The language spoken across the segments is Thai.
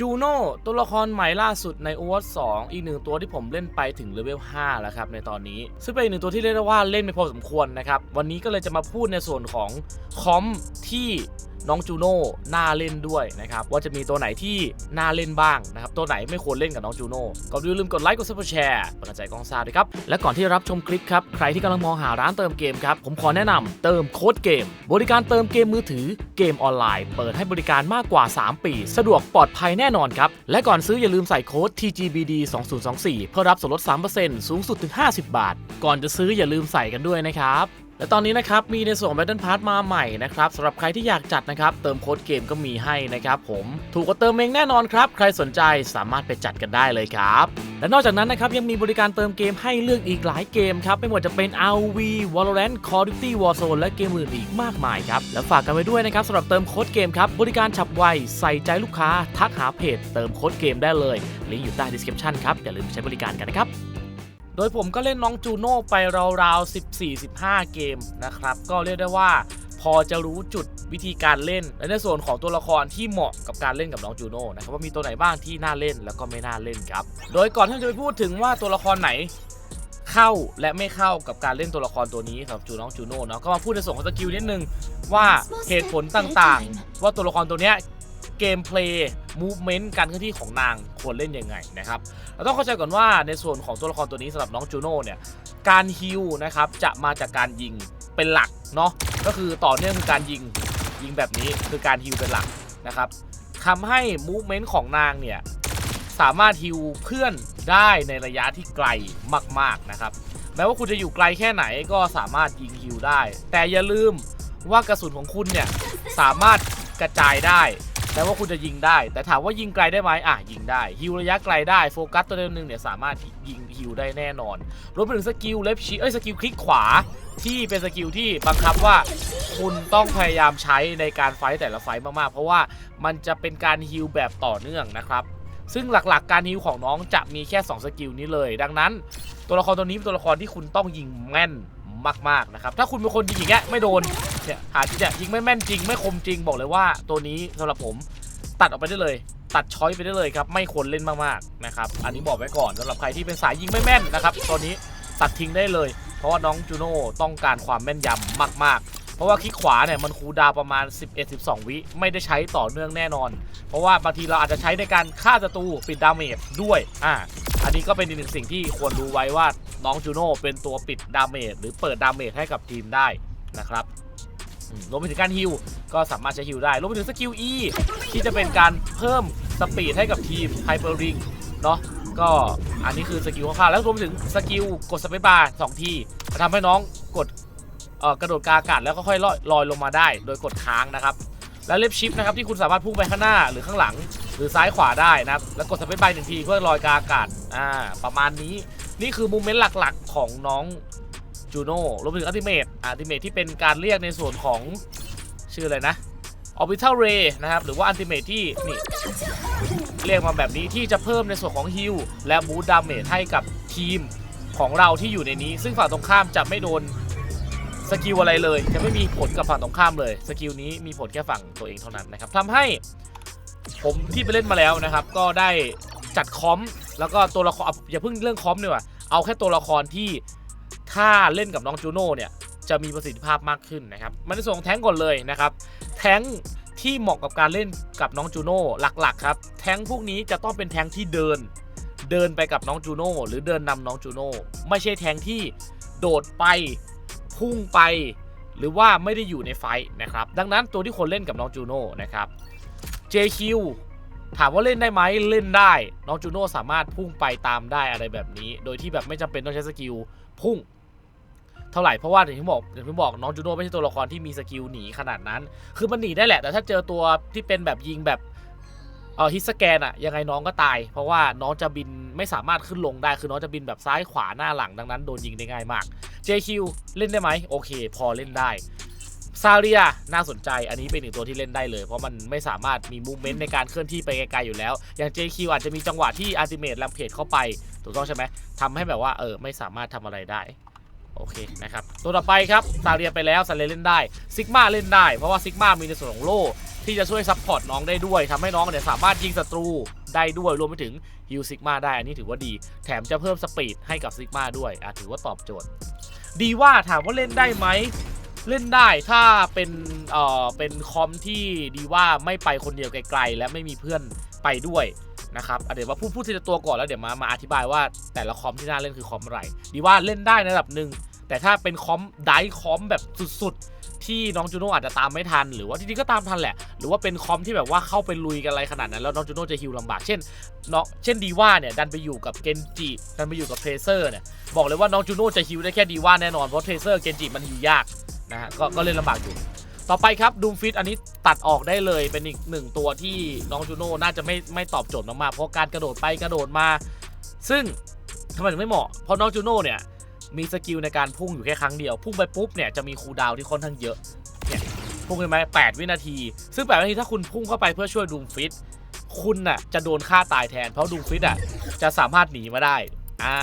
จูโน่ตัวละครใหม่ล่าสุดใน Overwatch 2 อีกหนึ่งตัวที่ผมเล่นไปถึงเลเวล 5 แล้วครับในตอนนี้ ซึ่งเป็นอีกหนึ่งตัวที่เรียกได้ว่าเล่นไปพอสมควรนะครับ วันนี้ก็เลยจะมาพูดในส่วนของคอมที่น้องจูโน่น่าเล่นด้วยนะครับว่าจะมีตัวไหนที่น่าเล่นบ้างนะครับตัวไหนไม่ควรเล่นกับน้องจูโน่ก็อย่าลืมกดไลค์กดซับสไครต์เป็นกำลังใจกองซาด้วยครับและก่อนที่รับชมคลิปครับใครที่กำลังมองหาร้านเติมเกมครับผมขอแนะนำเติมโค้ดเกม บริการเติมเกมมือถือเกมออนไลน์ เปิดให้บริการมากกว่า 3 ปี สะดวกปลอดภัยแน่นอนครับและก่อนซื้ออย่าลืมใส่โค้ด TGBD 2024เพื่อรับส่วนลด 3%สูงสุดถึง 50 บาท ก่อนจะซื้ออย่าลืมใส่กันด้วยนะครับ และตอนนี้นะครับมีในส่วนของ Battle Pass มาใหม่นะครับสำหรับใครที่อยากจัดนะครับ เติมโค้ดเกมก็มีให้นะครับผมถูกกว่าเติมเองแน่นอนครับ ใครสนใจสามารถไปจัดกันได้เลยครับ และนอกจากนั้นนะครับยังมีบริการเติมเกมให้เลือกอีกหลายเกมครับไม่ว่าจะเป็น RV Valorant Call of Duty Warzone และเกมอื่นอีกมากมายครับและฝากกันไว้ด้วยนะครับสำหรับเติมโค้ดเกมครับบริการฉับไวใส่ใจลูกค้า ทักหาเพจ เติมโค้ดเกมได้เลยลิงก์อยู่ใต้ description ครับอย่าลืมใช้บริการกันนะครับ โดยผมก็เล่นน้องจูโน่ไปราวๆ 14-15 เกมนะครับ ก็เรียกได้ว่าพอจะรู้จุดวิธีการเล่น และในส่วนของตัวละครที่เหมาะกับการเล่นกับน้องจูโน่นะครับว่ามีตัวไหนบ้างที่น่าเล่นแล้วก็ไม่น่าเล่นครับ โดยก่อนที่จะไปพูดถึงว่าตัวละครไหนเข้าและไม่เข้ากับการเล่นตัวละครตัวนี้สำหรับจูน้องจูโน่เนาะก็มาพูดในส่วนของสกิลนิดนึงว่าเหตุผลต่างๆ ว่าตัวละครตัวเนี้ย เกมเพลย์มูฟเมนต์การเคลื่อนที่ของนางควรเล่นยังไงนะครับเราต้องเข้าใจก่อนว่าในส่วนของตัวละครตัวนี้สำหรับน้องจูโน่เนี่ยการฮิลนะครับจะมาจากการยิงเป็นหลักเนาะก็คือต่อเนื่องคือการยิงยิงแบบนี้คือการฮิลเป็นหลักนะครับทำให้มูฟเมนต์ของนางเนี่ยสามารถฮิลเพื่อนได้ในระยะที่ไกลมากๆนะครับแม้ว่าคุณจะอยู่ไกลแค่ไหนก็สามารถยิงฮิลได้ แต่อย่าลืมว่ากระสุนของคุณเนี่ยสามารถกระจายได้ แม้ว่าคุณจะยิงได้ แต่ถามว่ายิงไกลได้ไหมอะยิงได้ฮิวระยะไกลได้โฟกัสตัวเดิมหนึ่งเนี่ยสามารถยิงฮิวได้แน่นอนรวมไปถึงสกิลเลฟชีเอ้ยสกิลคลิกขวาที่เป็นสกิลที่บังคับว่าคุณต้องพยายามใช้ในการไฟแต่ละไฟมากๆ เพราะว่ามันจะเป็นการฮิลแบบต่อเนื่องนะครับ ซึ่งหลักๆ การฮิลของน้องจะมีแค่ 2 สกิลนี้เลย ดังนั้น ตัวละครตัวนี้เป็นตัวละครที่คุณต้องยิงแม่น มากๆนะครับถ้าคุณเป็นคนยิงอย่างเงี้ยไม่โดนเนี่ยหาที่เนี่ยยิงไม่แม่นจริงไม่คมจริงบอกเลยว่าตัวนี้สำหรับผมตัดออกไปได้เลย ตัดช้อยไปได้เลยครับไม่ควรเล่นมากๆนะครับอันนี้บอกไว้ก่อนสำหรับใครที่เป็นสายยิงไม่แม่นนะครับตัวนี้ตัดทิ้งได้เลย เพราะว่าน้องจูโน่ต้องการความแม่นยำมากๆ เพราะว่าคลิกขวาเนี่ยมันคูดาวประมาณ 11-12 วิไม่ได้ใช้ต่อเนื่องแน่นอน เพราะว่าบางทีเราอาจจะใช้ในการฆ่าศัตรูปิดดาเมจด้วยอ่าอันนี้ก็เป็นอีกหนึ่งสิ่งที่ควรรู้ไว้ว่า น้องจูโน่เป็นตัวปิดดาเมจหรือเปิดดาเมจให้กับทีมได้นะครับรวมไปถึงการฮิลก็สามารถใช้ฮิลได้รวมไปถึงสกิล E ที่จะเป็นการเพิ่มสปีดให้กับทีมไฮเปอร์ริงเนาะก็อันนี้คือสกิลคร่าวๆแล้วรวมไปถึงสกิลกดสเปซบาร์สองทีจะทำให้น้องกดกระโดดกาอากาศแล้วก็ค่อยลอยลงมาได้ โดยกดค้างนะครับ แล้วเล็บชิปนะครับที่คุณสามารถพุ่งไปข้างหน้าหรือข้างหลัง หรือซ้ายขวาได้นะครับแล้วกดสเปซบาร์หนึ่งทีเพื่อลอยกาอากาศอ่าประมาณนี้ นี่คือมูเมนต์หลักๆ ของน้องจูโน่รวมถึงอัลติเมทอัลติเมทที่เป็นการเรียกในส่วนของชื่ออะไรนะ Orbital Ray นะครับ หรือว่าอัลติเมทที่นี่เรียกมาแบบนี้ที่จะเพิ่มในส่วนของฮิลและบูดาเมจให้กับทีมของเราที่อยู่ในนี้ ซึ่งฝั่งตรงข้ามจะไม่โดนสกิลอะไรเลย จะไม่มีผลกับฝั่งตรงข้ามเลย สกิลนี้มีผลแค่ฝั่งตัวเองเท่านั้นนะครับทำให้ผมที่ไปเล่นมาแล้วนะครับ ก็ได้จัดคอม แล้วก็ตัวละครอย่าเพิ่งเรื่องคอมดีกว่าเอาแค่ตัวละครที่ถ้าเล่นกับน้องจูโน่เนี่ยจะมีประสิทธิภาพมากขึ้นนะครับมันในส่วนของแท้งก่อนเลยนะครับ แท้งที่เหมาะกับการเล่นกับน้องจูโน่หลักๆครับ แท้งพวกนี้จะต้องเป็นแท้งที่เดิน เดินไปกับน้องจูโน่หรือเดินนำน้องจูโน่ไม่ใช่แท้งที่โดดไปพุ่งไป หรือว่าไม่ได้อยู่ในไฟนะครับ ดังนั้นตัวที่คนเล่นกับน้องจูโน่นะครับ JQ ถามว่าเล่นได้ไหมเล่นได้ น้องจูโน่สามารถพุ่งไปตามได้อะไรแบบนี้ โดยที่แบบไม่จำเป็นต้องใช้สกิลพุ่งเท่าไหร่เพราะว่าอย่างที่บอกอย่างที่บอกน้องจูโน่ไม่ใช่ตัวละครที่มีสกิลหนีขนาดนั้น คือมันหนีได้แหละ แต่ถ้าเจอตัวที่เป็นแบบยิงแบบเออฮิตสแกนอะยังไงน้องก็ตาย เพราะว่าน้องจะบินไม่สามารถขึ้นลงได้คือน้องจะบินแบบซ้ายขวาหน้าหลังดังนั้นโดนยิงได้ง่ายมาก JQ เล่นได้ไหมโอเค พอเล่นได้ ซาเรียน่าสนใจ อันนี้เป็นหนึ่งตัวที่เล่นได้เลย เพราะมันไม่สามารถมีมูเมนต์ในการเคลื่อนที่ไปไกลๆอยู่แล้ว อย่าง JQ อาจจะมีจังหวะที่อัลติเมทแลมเพจเข้าไป ถูกต้องใช่ไหมทำให้แบบว่าเออไม่สามารถทำอะไรได้โอเคนะครับตัวต่อไปครับซาเรียไปแล้วซาเรียเล่นได้ซิกมาเล่นได้ เพราะว่าซิกมามีในส่วนของโล่ที่จะช่วยซัพพอร์ตน้องได้ด้วยทำให้น้องเนี่ยสามารถยิงศัตรูได้ด้วยรวมไปถึงฮิลซิกมาได้ อันนี้ถือว่าดี แถมจะเพิ่มสปีดให้กับซิกมาด้วยอะถือว่าตอบโจทย์ ดีว่าถามว่าเล่นได้ไหม เล่นได้ถ้าเป็นเอ่อเป็นคอมที่ดีว่าไม่ไปคนเดียวไกลๆ และไม่มีเพื่อนไปด้วยนะครับเดี๋ยวมาพูดพูดทีละตัวก่อนแล้วเดี๋ยวมามาอธิบายว่าแต่ละคอมที่น่าเล่นคือคอมอะไร ดีว่าเล่นได้ในระดับหนึ่งแต่ถ้าเป็นคอมไดคอมแบบสุดๆ ที่น้องจูโน่อาจจะตามไม่ทัน หรือว่าจริงๆก็ตามทันแหละ หรือว่าเป็นคอมที่แบบว่าเข้าไปลุยกันอะไรขนาดนั้น แล้วน้องจูโน่จะฮิวลำบาก เช่นเนาะเช่นดีว่าเนี่ยดันไปอยู่กับเกนจิดันไปอยู่กับเทรเซอร์เนี่ยบอกเลยว่าน้องจูโน่จะฮิวได้แค่ดีว่าแน่นอนเพราะเทรเซอร์เกนจิมันฮิวยาก นะฮะก็ก็เล่นลำบากอยู่ ต่อไปครับดูมฟิตอันนี้ตัดออกได้เลยเป็นอีกหนึ่งตัวที่น้องจูโน่น่าจะไม่ไม่ตอบโจทย์มากๆเพราะการกระโดดไปกระโดดมา ซึ่งทำไมถึงไม่เหมาะเพราะน้องจูโน่เนี่ยมีสกิลในการพุ่งอยู่แค่ครั้งเดียว พุ่งไปปุ๊บเนี่ยจะมีคูลดาวที่ค่อนข้างเยอะเนี่ยพุ่งไปไหมแปดวินาที ซึ่งแปดวินาทีถ้าคุณพุ่งเข้าไปเพื่อช่วยดูมฟิตคุณน่ะจะโดนฆ่าตายแทน เพราะดูมฟิตอะจะสามารถหนีมาได้ อ่า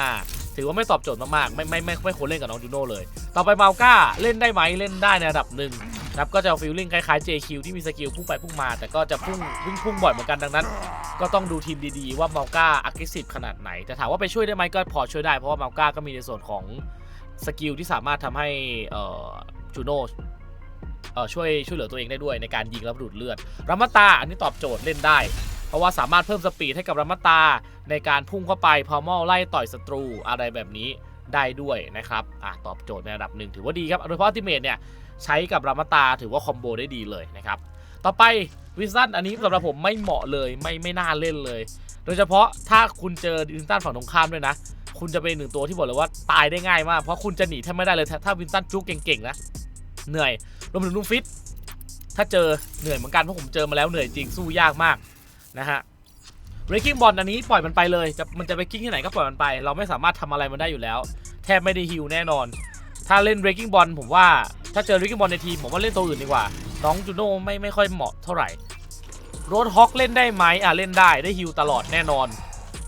ถือว่าไม่ตอบโจทย์มากๆ ไม่ไม่ไม่ไม่ควรเล่นกับน้องจูโน่เลย ต่อไปมาก้าเล่นได้ไหมเล่นได้ในระดับหนึ่งนะครับก็จะฟีลลิ่งคล้ายๆ JQ ที่มีสกิลพุ่งไปพุ่งมา แต่ก็จะพุ่งวิ่งพุ่งบ่อยเหมือนกันดังนั้น ก็ต้องดูทีมดีๆว่ามาก้า aggressive ขนาดไหนแต่ถามว่าไปช่วยได้ไหมก็พอช่วยได้เพราะว่ามาก้าก็มีในส่วนของสกิลที่สามารถทำให้อ่อจูโน่เอ่อช่วยช่วยเหลือตัวเองได้ด้วยในการยิงและดูดเลือดรัมมัตาอันนี้ตอบโจทย์เล่นได้ ราะว่าสามารถเพิ่มสปีดให้กับรัมมัตา ในการพุ่งเข้าไปพอมอลไล่ต่อยศัตรูอะไรแบบนี้ได้ด้วยนะครับอะตอบโจทย์ในระดับหนึ่งถือว่าดีครับโดยเฉพาะอัติเมทเนี่ยใช้กับรามาตาถือว่าคอมโบได้ดีเลยนะครับต่อไปวิสตันอันนี้สำหรับผมไม่เหมาะเลยไม่ไม่น่าเล่นเลย โดยเฉพาะถ้าคุณเจอวินตันฝั่งตรงข้ามด้วยนะ คุณจะเป็นหนึ่งตัวที่บอกเลยว่าตายได้ง่ายมาก เพราะคุณจะหนีแทบไม่ได้เลยถ้าวินตันจุกเก่งๆนะเหนื่อยรวมถึงลุงฟิตถ้าเจอเหนื่อยเหมือนกันเพราะผมเจอมาแล้วเหนื่อยจริงสู้ยากมาก นะฮะ breaking ball อันนี้ปล่อยมันไปเลยจะมันจะไปกิ้งที่ไหนก็ปล่อยมันไป เราไม่สามารถทำอะไรมันได้อยู่แล้ว แทบไม่ได้ฮิวแน่นอน ถ้าเล่น breaking ball ผมว่าถ้าเจอ breaking ball ในทีมผมว่าเล่นตัวอื่นดีกว่า น้องจูโน่ไม่ไม่ค่อยเหมาะเท่าไหร่โรดฮอกเล่นได้ไหมอะเล่นได้ได้ฮิวตลอดแน่นอน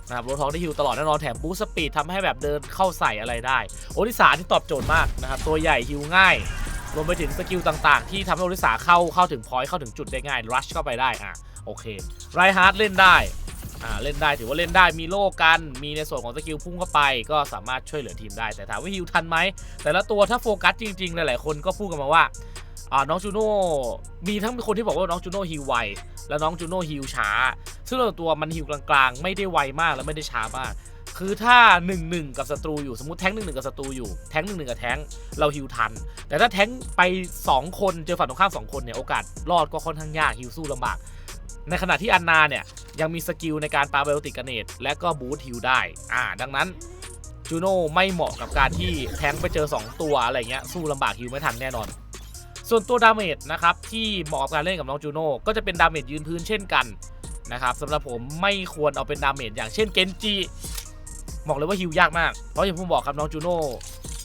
นะครับโรดฮอกได้ฮิวตลอดแน่นอนแถมบูสต์สปีดทำให้แบบเดินเข้าใส่อะไรได้ โอริสาที่ตอบโจทย์มากนะครับ ตัวใหญ่ฮิวง่าย รวมไปถึงสกิลต่างๆ ที่ทำให้โอริสาเข้าเข้าถึงพอยต์เข้าถึงจุดได้ง่ายรัชเข้าไปได้อะโอเคไรฮาร์ดเล่นได้อ่าเล่นได้ถือว่าเล่นได้มีโล่กันมีในส่วนของสกิลพุ่งเข้าไป ก็สามารถช่วยเหลือทีมได้ แต่ถามว่าฮิวทันไหมแต่ละตัวถ้าโฟกัสจริงๆหลายๆคนก็พูดกันมาว่าอ่าน้องจูโน่มีทั้งคนที่บอกว่าน้องจูโน่ฮิวไวแล้วน้องจูโน่ฮิวช้า ซึ่งตัวมันฮิวกลางๆ ไม่ได้ไวมากและไม่ได้ช้ามาก คือถ้า 1 1 กับศัตรูอยู่สมมติแท้ง1 1 กับศัตรูอยู่แท้ง1 1 กับแท้งเราฮิวทัน แต่ถ้าแท้งไป 2 คนเจอฝั่งตรงข้าม 2 คนเนี่ยโอกาสรอดก็ค่อนข้างยากฮิวสู้ลำบาก ในขณะที่อันนาเนี่ยยังมีสกิลในการปาไบโอติกกระเนตและก็บูทฮิวได้อ่าดังนั้นจูโน่ไม่เหมาะกับการที่แท้งไปเจอ 2 ตัวอะไรเงี้ยสู้ลำบากฮิวไม่ทันแน่นอน ส่วนตัวดาเมจนะครับที่เหมาะกับการเล่นกับน้องจูโน่ก็จะเป็นดาเมจยืนพื้นเช่นกันนะครับสำหรับผมไม่ควรเอาเป็นดาเมจอย่างเช่นเกนจิ บอกเลยว่าฮิวยากมาก เพราะอย่างผมบอกครับน้องจูโน่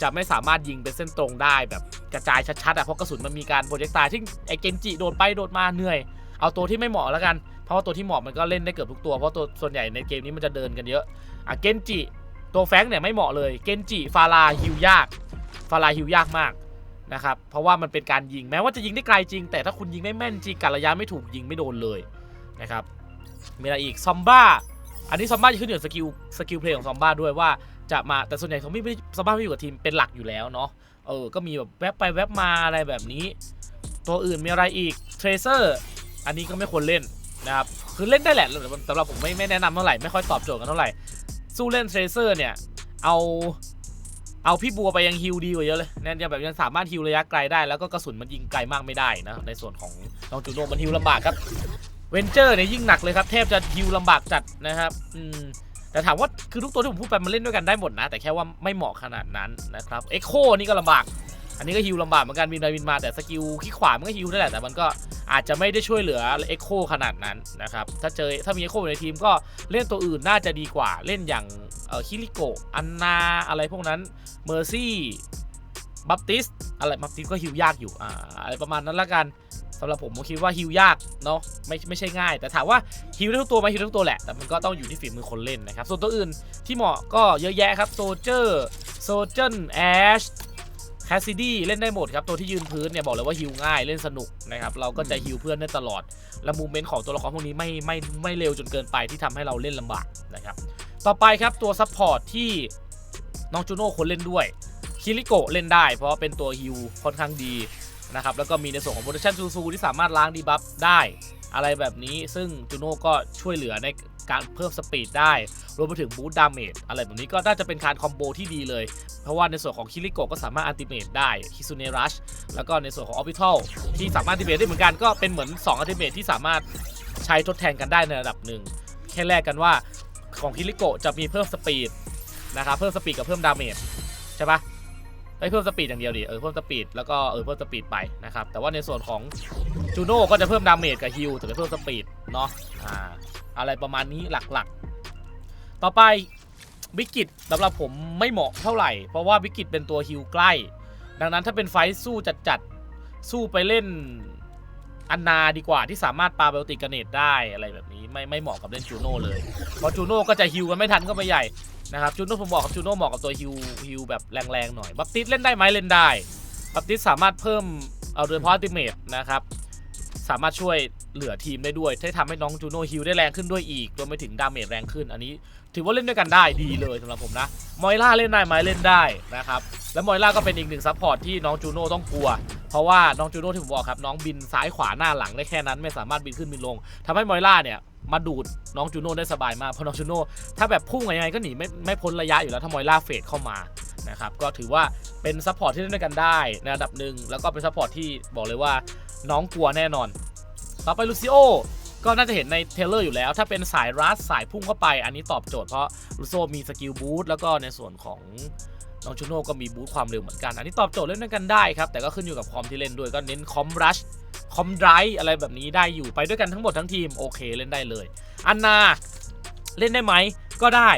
จะไม่สามารถยิงเป็นเส้นตรงได้แบบกระจายชัดๆอะเพราะกระสุนมันมีการโปรเจกตายที่ไอเกนจิโดดไปโดดมาเหนื่อย เอาตัวที่ไม่เหมาะแล้วกัน เพราะว่าตัวที่เหมาะมันก็เล่นได้เกือบทุกตัว เพราะตัวส่วนใหญ่ในเกมนี้มันจะเดินกันเยอะอะเกนจิตัวแฟงเนี่ยไม่เหมาะเลย เกนจิฟาราฮิวยาก ฟาราฮิวยากมากนะครับ เพราะว่ามันเป็นการยิงแม้ว่าจะยิงได้ไกลจริง แต่ถ้าคุณยิงไม่แม่นจริงกัดระยะไม่ถูกยิงไม่โดนเลยนะครับมีอะไรอีกซอมบ้า อันนี้ซอมบ้าจะขึ้นอยู่กับสกิลสกิลเพลย์ของซอมบ้าด้วยว่าจะมาแต่ส่วนใหญ่เขาไม่ไม่ซอมบ้าไม่อยู่กับทีมเป็นหลักอยู่แล้วเนาะเออก็มีแบบแวบไปแวบมาอะไรแบบนี้ ตัวอื่นมีอะไรอีกเทรเซอร์อันนี้ก็ไม่ควรเล่นนะครับคือเล่นได้แหละสำหรับผมไม่ไม่แนะนำเท่าไหร่ไม่ค่อยตอบโจทย์กันเท่าไหร่สู้เล่นเทรเซอร์เนี่ยเอาเอาพี่บัวไปยังฮิลดีกว่าเยอะเลยเนี่ยยังแบบยังสามารถฮิลระยะไกลได้แล้วก็กระสุนมันยิงไกลมากไม่ได้นะในส่วนของน้องจูโน่มันฮิลลำบากครับ เวนเจอร์เนี่ยยิ่งหนักเลยครับแทบจะฮิลลำบากจัดนะครับอืมแต่ถามว่าคือทุกตัวที่ผมพูดไปมันเล่นด้วยกันได้หมดนะ แต่แค่ว่าไม่เหมาะขนาดนั้นนะครับเอ็กโคนี่ก็ลำบาก อันนี้ก็ฮิลลำบากเหมือนกันบินไปบินมาแต่สกิลขี้ขวามันก็ฮิลได้แหละแต่มันก็อาจจะไม่ได้ช่วยเหลือเอ็กโคขนาดนั้นนะครับถ้าเจอถ้ามีเอ็กโคในทีมก็เล่นตัวอื่นน่าจะดีกว่าเล่นอย่างเออคิริโกอันนาอะไรพวกนั้นเมอร์ซี่บัพติสอะไรบัพติสก็ฮิวยากอยู่อ่าอะไรประมาณนั้นละกัน สำหรับผมผมคิดว่าฮิวยากเนาะไม่ไม่ใช่ง่าย แต่ถามว่าฮิวได้ทุกตัวไหมฮิวได้ทุกตัวแหละแต่มันก็ต้องอยู่ที่ฝีมือคนเล่นนะครับส่วนตัวอื่นที่เหมาะก็เยอะแยะครับโซเจอร์โซเจนแอชแคสซิดี้เล่นได้หมดครับตัวที่ยืนพื้นเนี่ยบอกเลยว่าฮิวง่ายเล่นสนุกนะครับเราก็จะฮิวเพื่อนได้ตลอดและมูเมนต์ของตัวละครพวกนี้ไม่ไม่ไม่เร็วจนเกินไปที่ทำให้เราเล่นลำบากนะครับต่อไปครับตัวซัพพอร์ตที่น้องจูโน่ควรเล่นด้วยคิริโกะเล่นได้ เพราะว่าเป็นตัวฮิวค่อนข้างดี นะครับแล้วก็มีในส่วนของโปรดักชั่นซูซูที่สามารถล้างดีบัฟได้อะไรแบบนี้ซึ่งจูโน่ก็ช่วยเหลือในการเพิ่มสปีดได้ รวมไปถึงบูตดาเมจอะไรแบบนี้ก็น่าจะเป็นการคอมโบที่ดีเลย เพราะว่าในส่วนของคิริโกะก็สามารถอันติเมตได้คิซูเนรัชแล้วก็ในส่วนของออ b ิทัลที่สามารถอันติเมตได้เหมือนกันก็เป็นเหมือน2อันติเมตที่สามารถใช้ทดแทนกันได้ในระดับหนึ่งแค่แรกกันว่าของคิริโกะจะมีเพิ่มสปีดนะครับเพิ่มสปีดกับเพิ่มดาเมจใช่ปะ ไอ้เพิ่มสปีดอย่างเดียวดิเออเพิ่มสปีดแล้วก็เออเพิ่มสปีดไปนะครับแต่ว่าในส่วนของจูโน่ก็จะเพิ่มดาเมจกับฮิลแต่ไม่เพิ่มสปีดเนาะอ่าอะไรประมาณนี้หลักๆ ต่อไปวิกิตสำหรับผมไม่เหมาะเท่าไหร่ เพราะว่าวิกิตเป็นตัวฮิลใกล้ ดังนั้นถ้าเป็นไฟสู้จัดๆสู้ไปเล่นอันนาดีกว่าที่สามารถปาเบลติกเนตได้อะไรแบบนี้ไม่ไม่เหมาะกับเล่นจูโน่เลยเพราะจูโน่ก็จะฮิวกันไม่ทันก็ไปใหญ่ นะครับจูโน่ผมบอกกับจูโน่เหมาะกับตัวฮิวฮิวแบบแรงๆหน่อยบัพติสเล่นได้ไหมเล่นได้บัพติสสามารถเพิ่มเอาโดยเฉพาะอัลติเมตนะครับสามารถช่วยเหลือทีมได้ด้วยที่ทำให้น้องจูโน่ฮิวได้แรงขึ้นด้วยอีกรวมไปถึงดาเมจแรงขึ้น อันนี้ถือว่าเล่นด้วยกันได้ดีเลยสำหรับผมนะ มอยล่าเล่นได้ไหมเล่นได้นะครับ แล้วมอยล่าก็เป็นอีกหนึ่งซัพพอร์ตที่น้องจูโน่ต้องกลัว เพราะว่าน้องจูโน่ที่ผมบอกครับน้องบินซ้ายขวาหน้าหลังได้แค่นั้น ไม่สามารถบินขึ้นบินลงทำให้มอยล่าเนี่ย มาดูดน้องจูโน่ได้สบายมากเพราะน้องจูโน่ถ้าแบบพุ่งยังไงก็หนีไม่ไม่พ้นระยะอยู่แล้วถ้ามอยล่าเฟดเข้ามานะครับก็ถือว่าเป็นซัพพอร์ตที่เล่นด้วยกันได้ในระดับหนึ่งแล้วก็เป็นซัพพอร์ตที่บอกเลยว่าน้องกลัวแน่นอน ต่อไปลูซิโอก็น่าจะเห็นในเทเลอร์อยู่แล้ว ถ้าเป็นสายรัสสายพุ่งเข้าไป อันนี้ตอบโจทย์เพราะลูซิโอมีสกิลบูทแล้วก็ในส่วนของ น้องชูโน่ก็มีบูทความเร็วเหมือนกัน อันนี้ตอบโจทย์เล่นด้วยกันได้ครับ แต่ก็ขึ้นอยู่กับคอมที่เล่นด้วยก็เน้นคอมรัชคอมไดรอะไรแบบนี้ได้อยู่ไปด้วยกันทั้งหมดทั้งทีมโอเคเล่นได้เลยอันนาเล่นได้ไหมก็ได้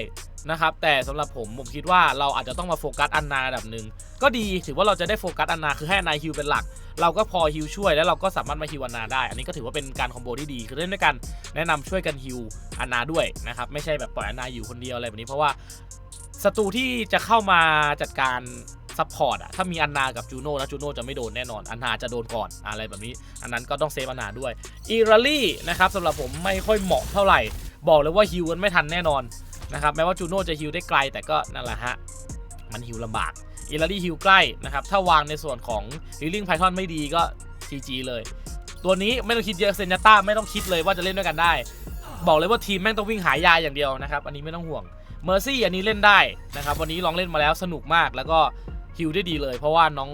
นะครับแต่สำหรับผมผมคิดว่าเราอาจจะต้องมาโฟกัสอันนาระดับหนึ่งก็ดีถือว่าเราจะได้โฟกัสอันนาคือให้อันนาฮิวเป็นหลัก เราก็พอฮิวช่วยแล้วเราก็สามารถมาฮิวอันนาได้ อันนี้ก็ถือว่าเป็นการคอมโบที่ดีคือเล่นด้วยกันแนะนำช่วยกันฮิวอันนาด้วยนะครับไม่ใช่แบบปล่อยอันนาอยู่คนเดียวอะไรแบบนี้เพราะว่า ศัตรูที่จะเข้ามาจัดการซัพพอร์ตอะถ้ามีอันนากับจูโน่แล้วจูโน่จะไม่โดนแน่นอน อันนาจะโดนก่อนอะไรแบบนี้ อันนั้นก็ต้องเซฟอันนาด้วยอีราลี่นะครับสำหรับผมไม่ค่อยเหมาะเท่าไหร่ บอกเลยว่าฮิวกันไม่ทันแน่นอนนะครับแม้ว่าจูโน่จะฮิวได้ไกลแต่ก็นั่นแหละฮะ มันฮิวลำบากอีราลี่ฮิวใกล้นะครับถ้าวางในส่วนของลิลิงไพทอนไม่ดีก็ GG เลย ตัวนี้ไม่ต้องคิดเยอะเซนยาต้าไม่ต้องคิดเลยว่าจะเล่นด้วยกันได้ บอกเลยว่าทีมแม่งต้องวิ่งหายาอย่างเดียวนะครับอันนี้ไม่ต้องห่วง เมอร์ซี่อันนี้เล่นได้นะครับ วันนี้ลองเล่นมาแล้วสนุกมากแล้วก็ฮิลได้ดีเลย เพราะว่าน้อง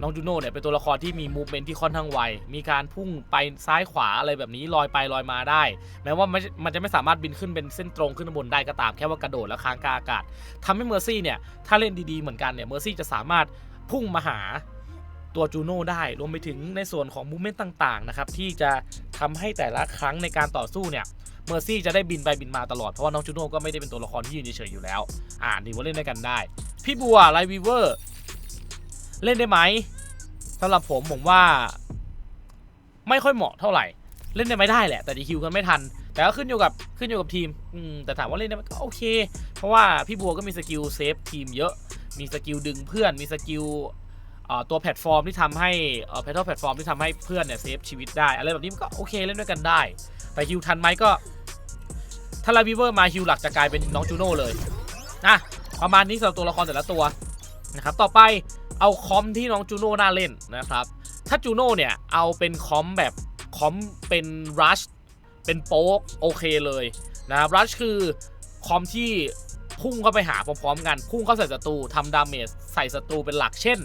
น้องจูโน่เนี่ยเป็นตัวละครที่มีมูฟเมนต์ที่ค่อนข้างไว มีการพุ่งไปซ้ายขวาอะไรแบบนี้ลอยไปลอยมาได้ แม้ว่ามันจะไม่สามารถบินขึ้นเป็นเส้นตรงขึ้นบนได้ก็ตาม แค่ว่ากระโดดแล้วค้างกาอากาศทำให้เมอร์ซี่เนี่ยถ้าเล่นดีๆเหมือนกันเนี่ยเมอร์ซี่จะสามารถพุ่งมาหาตัวจูโน่ได้ รวมไปถึงในส่วนของมูฟเมนต์ต่างๆนะครับที่จะทำให้แต่ละครั้งในการต่อสู้เนี่ย เมอร์ซี่จะได้บินไปบินมาตลอด เพราะว่าน้องจูโน่ก็ไม่ได้เป็นตัวละครที่ยืนเฉยๆอยู่แล้ว อ่าถือว่าเล่นด้วยกันได้ พี่บัวไลวีเวอร์เล่นได้ไหมสำหรับผมผมว่า ไม่ค่อยเหมาะเท่าไหร่ เล่นได้ไหมได้แหละ แต่ดีคิวกันไม่ทัน แต่ก็ขึ้นอยู่กับขึ้นอยู่กับทีมอืมแต่ถามว่าเล่นได้ไหมก็โอเค เพราะว่าพี่บัวก็มีสกิลเซฟทีมเยอะ มีสกิลดึงเพื่อน มีสกิลตัวแพลตฟอร์มที่ทำให้แพทเทิลแพลตฟอร์มที่ทำให้เพื่อนเนี่ยเซฟชีวิตได้ อะไรแบบนี้มันก็โอเคเล่นด้วยกันได้ แต่ฮิวทันไหมก็ ถ้าไลวีเวอร์มาฮิวหลักจะกลายเป็นน้องจูโน่เลยนะประมาณนี้สำหรับตัวละครแต่ละตัวนะครับต่อไปเอาคอมที่น้องจูโน่น่าเล่นนะครับ ถ้าจูโน่เนี่ยเอาเป็นคอมแบบคอมเป็นรัชเป็นโป๊กโอเคเลยนะครับรัชคือคอมที่พุ่งเข้าไปหาพร้อมๆกัน พุ่งเข้าใส่ศัตรูทำดาเมจใส่ศัตรูเป็นหลักเช่น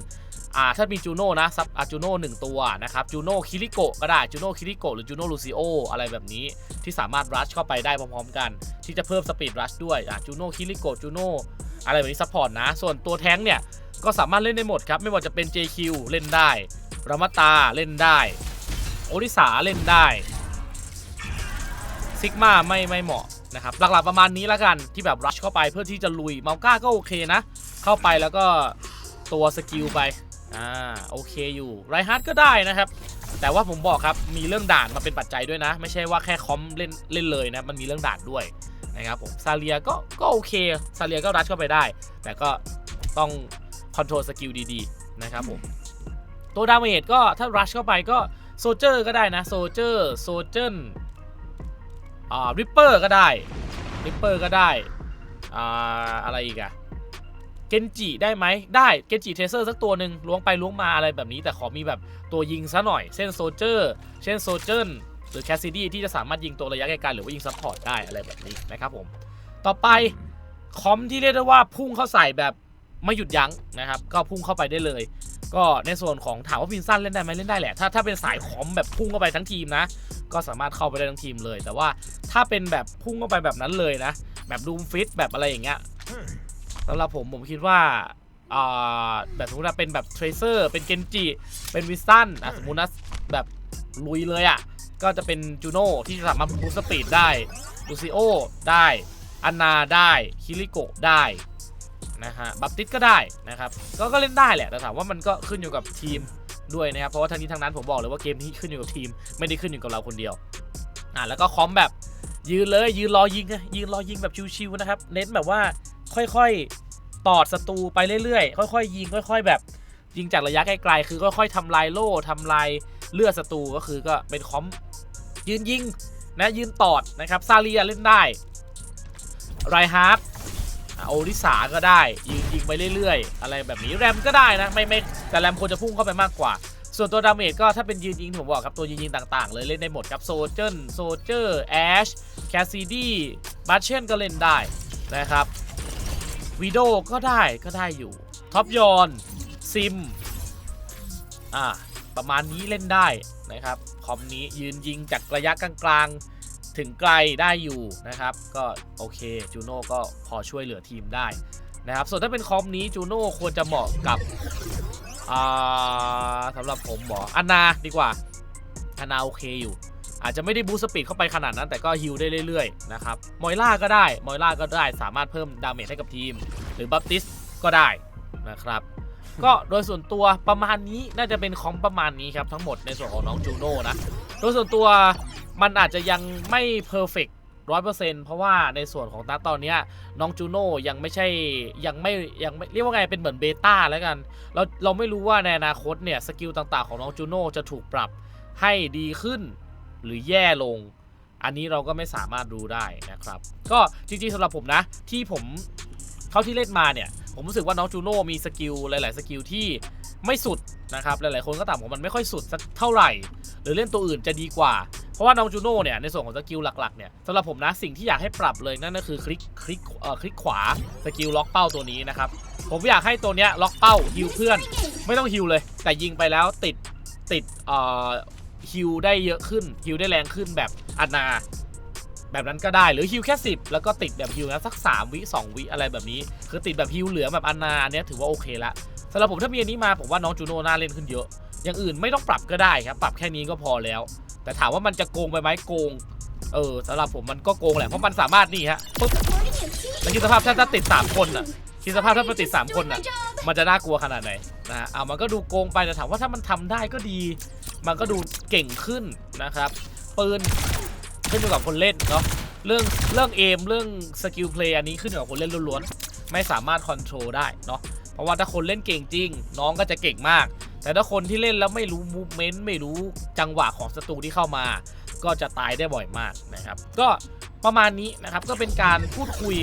อ่าถ้ามีจูโน่นะซับอาจูโน่หนึ่งตัวนะครับจูโน่คิริโกะก็ได้จูโน่คิริโกะหรือจูโน่ลูซิโออะไรแบบนี้ที่สามารถรัชเข้าไปได้พร้อมๆกัน ที่จะเพิ่มสปีดรัชด้วยอ่าจูโน่คิริโกะจูโน่อะไรแบบนี้ซัพพอร์ตนะ ส่วนตัวแท้งเนี่ยก็สามารถเล่นได้หมดครับ ไม่ว่าจะเป็น JQ เล่นได้รามาตาเล่นได้ โอริสาเล่นได้ซิกมาไม่ไม่เหมาะนะครับหลักๆประมาณนี้แล้วกันที่แบบรัชเข้าไปเพื่อที่จะลุยเมาก้าก็โอเคนะ เข้าไปแล้วก็ตัวสกิลไป อ่าโอเคอยู่ไรฮาร์ดก็ได้นะครับ แต่ว่าผมบอกครับมีเรื่องด่านมาเป็นปัจจัยด้วยนะ ไม่ใช่ว่าแค่คอมเล่นเล่นเลยนะมันมีเรื่องด่านด้วยนะครับผมซาเลียก็ก็โอเคซาเลียก็รัชเข้าไปได้ แต่ก็ต้องคอนโทรลสกิลดีๆนะครับผมตัวดาเมจก็ถ้ารัชเข้าไปก็โซเจอร์ก็ได้นะโซเจอร์โซเจนอ่าริปเปอร์ก็ได้ริปเปอร์ก็ได้อ่าอะไรอีกอะ นจิได้ไหมได้เกนจิเทเซอร์สักตัวหนึ่งล้วงไปล้วงมาอะไรแบบนี้ แต่ขอมีแบบตัวยิงซะหน่อยเช่นโซเจอร์เช่นโซเจนหรือแคสซิดี้ที่จะสามารถยิงตัวระยะไกลๆหรือว่ายิงซัพพอร์ตได้อะไรแบบนี้นะครับผมต่อไปคอมที่เรียกได้ว่าพุ่งเข้าใส่แบบไม่หยุดยั้งนะครับ ก็พุ่งเข้าไปได้เลย ก็ในส่วนของถามว่าวินสันเล่นได้ไหมเล่นได้แหละ ถ้าถ้าเป็นสายคอมแบบพุ่งเข้าไปทั้งทีมนะ ก็สามารถเข้าไปได้ทั้งทีมเลย แต่ว่าถ้าเป็นแบบพุ่งเข้าไปแบบนั้นเลยนะ แบบดูมฟิตแบบอะไรอย่างเงี้ย สำหรับผมผมคิดว่าแบบสมมติว่าเป็นแบบเทรเซอร์เป็นเกนจิเป็นวินสันอะสมมตินะแบบลุยเลยอะ ก็จะเป็นจูโน่ที่สามารถบูสต์สปีดได้ลูซิโอได้อันนาได้คิริโกะได้นะฮะบัพติสก็ได้นะครับก็ก็เล่นได้แหละแต่ถามว่ามันก็ขึ้นอยู่กับทีมด้วยนะครับ เพราะว่าทั้งนี้ทั้งนั้นผมบอกเลยว่าเกมนี้ขึ้นอยู่กับทีม ไม่ได้ขึ้นอยู่กับเราคนเดียวอะแล้วก็คอมแบบ ยืนเลยยืนรอยิงอะยืนรอยิงแบบชิวๆนะครับ เน้นแบบว่าค่อยๆ ตอดศัตรูไปเรื่อยๆ ค่อยๆ ยิงค่อย ๆ แบบยิงจากระยะไกลๆ คือค่อยๆทำลายโล่ทำลายเลือดศัตรูก็คือก็เป็นคอมยืนยิงนะยืนตอดนะครับซาเลียเล่นได้ไรฮาร์ดโอริสาก็ได้ ยิงยิงไปเรื่อยๆ อะไรแบบนี้แรมก็ได้นะไม่ไม่แต่แรมควรจะพุ่งเข้าไปมากกว่า ส่วนตัวดาเมจก็ถ้าเป็นยืนยิงผมบอกครับตัวยืนยิงต่างๆ เลยเล่นได้หมดครับโซเจนโซเจอร์แอชแคสซิดี้บัตเชนก็เล่นได้นะครับวีโดก็ได้ก็ได้อยู่ท็อปยอนซิมอ่าประมาณนี้เล่นได้นะครับคอมนี้ยืนยิงจากระยะกลางๆ ถึงไกลได้อยู่นะครับ ก็โอเคจูโน่ก็พอช่วยเหลือทีมได้นะครับส่วนถ้าเป็นคอมนี้จูโน่ควรจะเหมาะกับ อ่าสำหรับผมหมออันนาดีกว่าอันนาโอเคอยู่ อาจจะไม่ได้บูสต์สปีดเข้าไปขนาดนั้น แต่ก็ฮิลได้เรื่อยๆนะครับมอยล่าก็ได้มอยล่าก็ได้สามารถเพิ่มดาเมจให้กับทีม หรือบัพติสก็ได้นะครับก็โดยส่วนตัวประมาณนี้น่าจะเป็นคอมประมาณนี้ครับทั้งหมดในส่วนของน้องจูโน่นะ โดยส่วนตัวมันอาจจะยังไม่เพอร์เฟก ร้อยเปอร์เซ็นต์เพราะว่าในส่วนของณตอนนี้น้องจูโน่ยังไม่ใช่ยังไม่ยังไม่เรียกว่าไงเป็นเหมือนเบต้าแล้วกันเราเราไม่รู้ว่าในอนาคตเนี่ยสกิลต่างๆของน้องจูโน่จะถูกปรับให้ดีขึ้นหรือแย่ลง อันนี้เราก็ไม่สามารถรู้ได้นะครับ ก็จริงๆสำหรับผมนะ ที่ผมเท่าที่เล่นมาเนี่ย ผมรู้สึกว่าน้องจูโน่มีสกิลหลาย ๆ สกิลที่ไม่สุดนะครับ หลายๆคนก็ตางผมมันไม่ค่อยสุดสักเท่าไหร่ หรือเล่นตัวอื่นจะดีกว่า เพราะว่าน้องจูโน่เนี่ยในส่วนของสกิลหลักๆเนี่ยสำหรับผมนะสิ่งที่อยากให้ปรับเลยนั่นก็คือคลิกคลิกเอ่อคลิกขวาสกิลล็อกเป้าตัวนี้นะครับผมอยากให้ตัวเนี้ยล็อกเป้าฮิวเพื่อน ไม่ต้องฮิวเลย แต่ยิงไปแล้วติดติดเอ่อฮิวได้เยอะขึ้นฮิวได้แรงขึ้นแบบอนาแบบนั้นก็ได้หรือฮิวแค่ 10 แล้วก็ติดแบบฮิวนะสัก 3 วิ 2 วิอะไรแบบนี้ คือติดแบบฮิวเหลือแบบอนาเนี้ยถือว่าโอเคละสำหรับผมถ้ามีอันนี้มาผมว่าน้องจูโน่น่าเล่นขึ้นเยอะ อย่างอื่นไม่ต้องปรับก็ได้ครับ ปรับแค่นี้ก็พอแล้ว แต่ถามว่ามันจะโกงไปไหมโกง เออสำหรับผมมันก็โกงแหละเพราะมันสามารถนี่ฮะปุ๊บแล้วคิดสภาพถ้าถ้าติด 3 คนอะคิดสภาพถ้ามันติด 3 คนอะ มันจะน่ากลัวขนาดไหนนะฮะอ่ามันก็ดูโกงไปแต่ถามว่าถ้ามันทำได้ก็ดี มันก็ดูเก่งขึ้นนะครับปืนขึ้นอยู่กับคนเล่นเนาะเรื่องเรื่องเอมเรื่องสกิลเพลย์อันนี้ขึ้นอยู่กับคนเล่นล้วนๆไม่สามารถคอนโทรลได้เนาะเพราะว่าถ้าคนเล่นเก่งจริง น้องก็จะเก่งมาก แต่ถ้าคนที่เล่นแล้วไม่รู้มูฟเมนต์ไม่รู้จังหวะของศัตรูที่เข้ามา ก็จะตายได้บ่อยมากนะครับ ก็ประมาณนี้นะครับก็เป็นการพูดคุย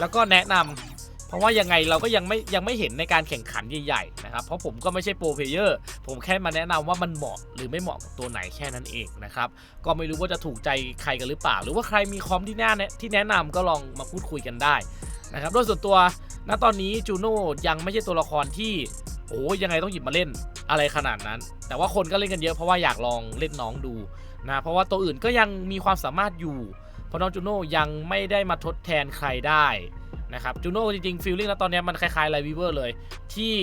แล้วก็แนะนำเพราะว่ายังไงเราก็ยังไม่ยังไม่เห็นในการแข่งขันใหญ่ๆนะครับเพราะผมก็ไม่ใช่โปรเพลเยอร์ผมแค่มาแนะนำว่ามันเหมาะหรือไม่เหมาะกับตัวไหนแค่นั้นเองนะครับก็ไม่รู้ว่าจะถูกใจใครกันหรือเปล่า หรือว่าใครมีคอมที่แนะที่แนะนำก็ลองมาพูดคุยกันได้นะครับโดยส่วนตัวณตอนนี้จูโน่ยังไม่ใช่ตัวละครที่ โอ้ยยังไงต้องหยิบมาเล่นอะไรขนาดนั้น แต่ว่าคนก็เล่นกันเยอะเพราะว่าอยากลองเล่นน้องดูนะ เพราะว่าตัวอื่นก็ยังมีความสามารถอยู่ เพราะน้องจูโน่ยังไม่ได้มาทดแทนใครได้นะครับจูโน่จริงๆฟีลลิ่งแล้วตอนนี้มันคล้ายๆไลวิเวอร์เลย ที่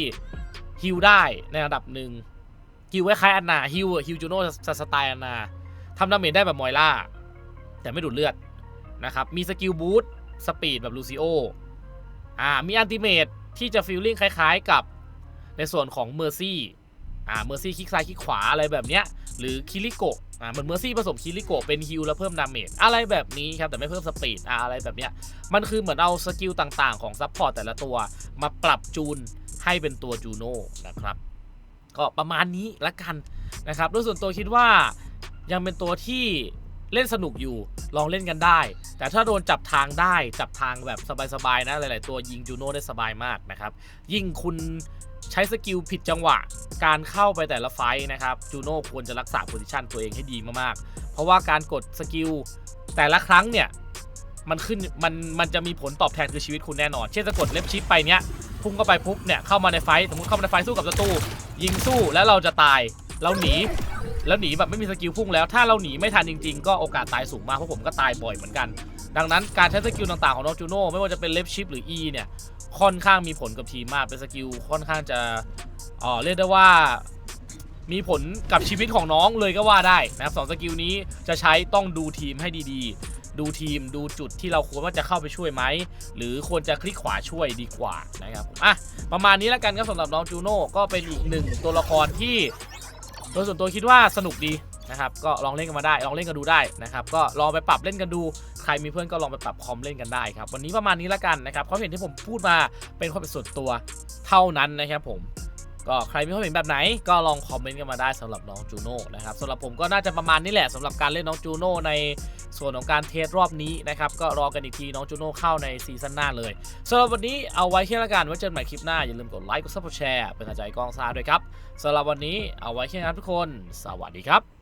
ฮิลได้ในระดับหนึ่งฮิลคล้ายอันนาฮิลฮิลจูโน่สไตล์อันนาทำดาเมจได้แบบมอยล่า แต่ไม่ดูดเลือดนะครับมีสกิลบูทสปีดแบบลูซิโออ่ามีอันติเมตที่จะฟีลลิ่งคล้ายๆกับ ในส่วนของเมอร์ซี่อ่าเมอร์ซี่คลิกซ้ายคลิกขวาอะไรแบบเนี้ยหรือคิริโกะอ่าเหมือนเมอร์ซี่ผสมคิริโกะเป็นฮิลแล้วเพิ่มดาเมจอะไรแบบนี้ครับแต่ไม่เพิ่มสปีดอ่าอะไรแบบเนี้ยมันคือเหมือนเอาสกิลต่างๆ ของซัพพอร์ตแต่ละตัวมาปรับจูนให้เป็นตัวจูโน่นะครับก็ประมาณนี้ละกันนะครับโดยส่วนตัวคิดว่ายังเป็นตัวที่ เล่นสนุกอยู่ลองเล่นกันได้ แต่ถ้าโดนจับทางได้จับทางแบบสบายๆนะหลาย ๆ ตัวยิงจูโน่ได้สบายมากนะครับ ยิ่งคุณใช้สกิลผิดจังหวะ การเข้าไปแต่ละไฟต์นะครับจูโน่ควรจะรักษาโพซิชันตัวเองให้ดีมากๆ เพราะว่าการกดสกิลแต่ละครั้งเนี่ยมันขึ้นมันมันจะมีผลตอบแทนคือชีวิตคุณแน่นอน เช่นจะกดเล็บชิปไปเนี้ยพุ่งเข้าไปปุ๊บเนี่ยเข้ามาในไฟต์สมมติเข้ามาในไฟต์สู้กับศัตรูยิงสู้แล้วเราจะตายเราหนี แล้วหนีแบบไม่มีสกิลพุ่งแล้ว ถ้าเราหนีไม่ทันจริง ๆ ก็โอกาสตายสูงมากเพราะผมก็ตายบ่อยเหมือนกัน ดังนั้นการใช้สกิลต่างๆของน้องจูโน่ไม่ว่าจะเป็นเล็บชิปหรือ E เนี่ยค่อนข้างมีผลกับทีมมากเป็นสกิลค่อนข้างจะเอ่อเรียกได้ว่ามีผลกับชีวิตของน้องเลยก็ว่าได้นะครับสองสกิลนี้จะใช้ต้องดูทีมให้ดีๆ ดูทีมดูจุดที่เราควรว่าจะเข้าไปช่วยไหม หรือควรจะคลิกขวาช่วยดีกว่านะครับอะประมาณนี้แล้วกันครับสำหรับน้องจูโน่ก็เป็นอีกหนึ่งตัวละครที่ โดยส่วนตัวคิดว่าสนุกดีนะครับก็ลองเล่นกันมาได้ ลองเล่นกันดูได้นะครับก็ลองไปปรับเล่นกันดู ใครมีเพื่อนก็ลองไปปรับคอมเล่นกันได้ครับวันนี้ประมาณนี้ละกันนะครับความเห็นที่ผมพูดมาเป็นความเป็นส่วนตัวเท่านั้นนะครับผม ก็ใครมีความเห็นแบบไหนก็ลองคอมเมนต์กันมาได้สำหรับน้องจูโน่นะครับสำหรับผมก็น่าจะประมาณนี้แหละสำหรับการเล่นน้องจูโน่ในส่วนของการเทสรอบนี้นะครับก็รอกันอีกทีน้องจูโน่เข้าในซีซั่นหน้าเลยสำหรับวันนี้เอาไว้แค่ละกันไว้เจอกันใหม่คลิปหน้าอย่าลืมกดไลค์กดซับสไครต์เป็นกำลังใจกองซาด้วยครับสำหรับวันนี้เอาไว้แค่นั้นทุกคน สวัสดีครับ